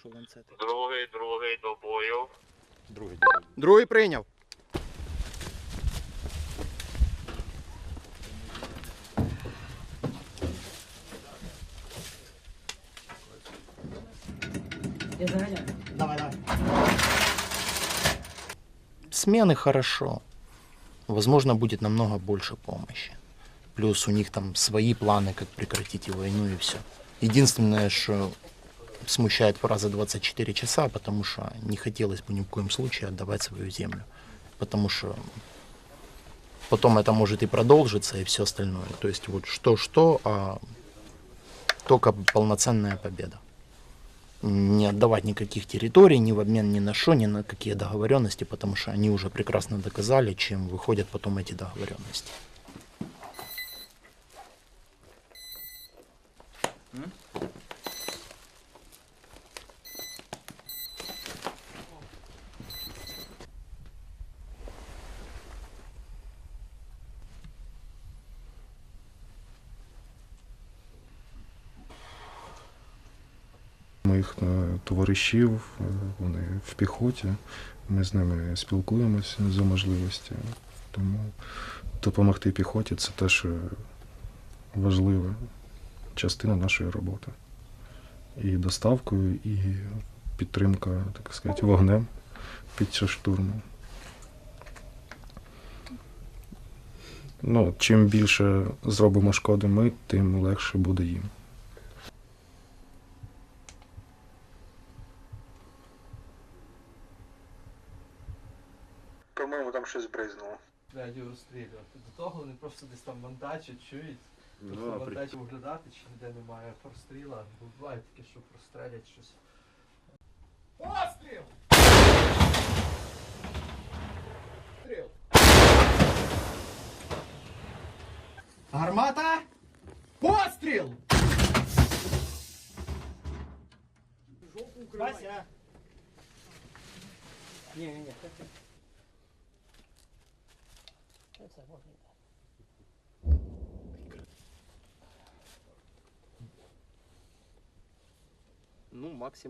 Що ланцети? Другий, другий до бою. Другий другий. Другий прийняв. Я заганяю. Давай, давай. Смены хорошо. Возможно, будет намного больше помощи. Плюс у них там свои планы, как прекратить и войну и все. Единственное, что смущает фраза 24 часа, потому что не хотелось бы ни в коем случае отдавать свою землю. Потому что потом это может и продолжиться, и все остальное. То есть вот что-что, а только полноценная победа. Не отдавать никаких территорий, ни в обмен ни на что, ни на какие договоренности, потому что они уже прекрасно доказали, чем выходят потом эти договоренности. Моїх е, товаришів, е, вони в піхоті. Ми з ними спілкуємося за можливості. Тому допомогти піхоті це теж е, важлива частина нашої роботи. І доставкою, і підтримка, так сказати, вогнем під час штурму. Ну, чим більше зробимо шкоди ми, тим легше буде їм. По-моєму, там щось бризнуло. Радіо розстрілювати. До того вони просто десь там монтачать, чують. Ну, Тобто а при- монтачі оглядати, чи ніде немає простріла. Бо Буває таке, що прострелять щось. Постріл! Гармата! Постріл! Вася! Ні, ні, ні. Ну, максимум.